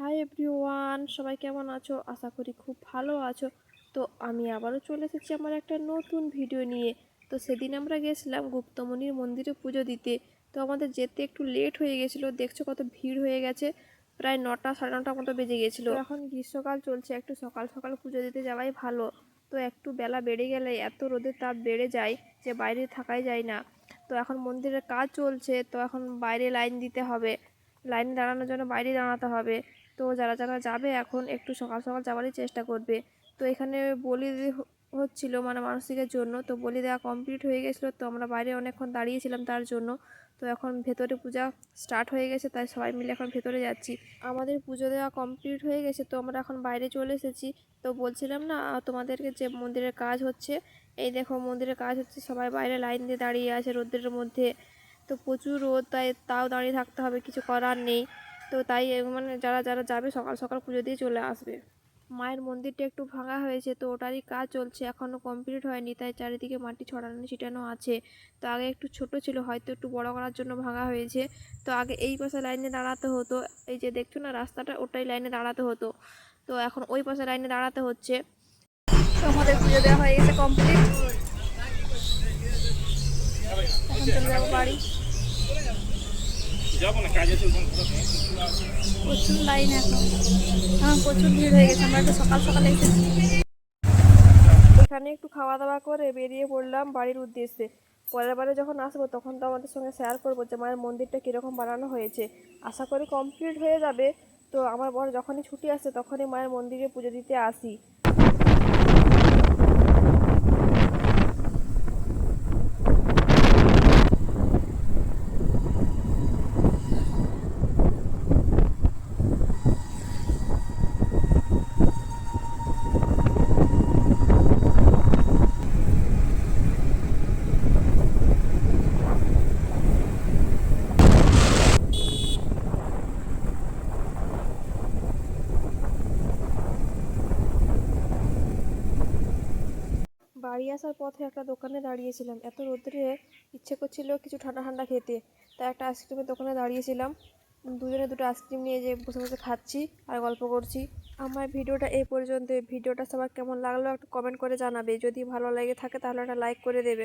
Hi everyone সবাই কেমন আছো? আশা করি খুব ভালো আছো। তো আমি আবারও চলে এসেছি আমার একটা নতুন ভিডিও নিয়ে। তো সেদিন আমরা গেছিলাম গুপ্তমণির মন্দিরে পুজো দিতে। তো আমাদের যেতে একটু লেট হয়ে গেছিল, দেখছ কত ভিড় হয়ে গেছে? প্রায় নটা, সাড়ে নটার মতো বেজে গেছিল। এখন গ্রীষ্মকাল চলছে, একটু সকাল সকাল পুজো দিতে যাওয়াই ভালো। তো একটু বেলা বেড়ে গেলে এত রোদের তাপ বেড়ে যায় যে বাইরে থাকাই যায় না। তো এখন মন্দিরের কাজ চলছে, তো এখন বাইরে লাইন দিতে হবে। লাইনে দাঁড়ানোর জন্য বাইরে দাঁড়াতে হবে। তো যারা যারা যাবে এখন একটু সকাল সকাল যাওয়ারই চেষ্টা করবে। তো এখানে বলি হচ্ছিল মানে মানসিকের জন্য। তো বলি দেওয়া কমপ্লিট হয়ে গেছিল। তো আমরা বাইরে অনেকক্ষণ দাঁড়িয়েছিলাম তার জন্য। তো এখন ভেতরে পূজা স্টার্ট হয়ে গেছে, তাই সবাই মিলে এখন ভেতরে যাচ্ছি। আমাদের পুজো দেওয়া কমপ্লিট হয়ে গেছে। তো আমরা এখন বাইরে চলে এসেছি। তো বলছিলাম না তোমাদেরকে যে মন্দিরের কাজ হচ্ছে, এই দেখো মন্দিরের কাজ হচ্ছে সবাই বাইরে লাইন দিয়ে দাঁড়িয়ে আছে রোদ্রের মধ্যে। তো প্রচুর রোদ, তাই তাও দাঁড়িয়ে থাকতে হবে, কিছু করার নেই। তো তাই মানে যারা যারা যাবে সকাল সকাল পুজো দিয়ে চলে আসবে। মায়ের মন্দিরটা একটু ভাঙা হয়েছে, তো ওটারই কাজ চলছে এখনও কমপ্লিট হয়নি, তাই চারিদিকে মাটি ছড়ানো, ছিটানো আছে। তো আগে একটু ছোট ছিল, হয়তো একটু বড় করার জন্য ভাঙা হয়েছে। তো আগে এই পাশে লাইনে দাঁড়াতে হতো, এই যে দেখছ না রাস্তাটা, ওটাই লাইনে দাঁড়াতে হতো। তো এখন ওই পাশে লাইনে দাঁড়াতে হচ্ছে। তো আমাদের পুজো দেওয়া হয়ে গেছে কমপ্লিট বাড়ি। প্রচুর লাইন এখন। এখন প্রচুর ভিড় হয়ে গেছে আমরা একটু সকাল সকালে এসেছি এখানে একটু খাওয়া দাওয়া করে বেরিয়ে পড়লাম বাড়ির উদ্দেশ্যে। পরের বারে যখন আসব তখন তো আমাদের সঙ্গে শেয়ার করব যে মায়ের মন্দিরটা কীরকম বানানো হয়েছে। আশা করি কমপ্লিট হয়ে যাবে। তো আমার বর যখনই ছুটি আসে তখনই মায়ের মন্দিরে পুজো দিতে আসি। বাড়ি আসার পথে একটা দোকানে দাঁড়িয়েছিলাম। এত রোদ্রে ইচ্ছে করছিল কিছু ঠান্ডা ঠান্ডা খেতে। তাই একটা আইসক্রিমের দোকানে দাঁড়িয়েছিলাম। দুজনে দুটো আইসক্রিম নিয়ে যে বসে বসে খাচ্ছি আর গল্প করছি। আমার ভিডিওটা এই পর্যন্ত ভিডিওটা সবার কেমন লাগল একটু কমেন্ট করে জানাবে। যদি ভালো লাগে থাকে তাহলে একটা লাইক করে দেবে।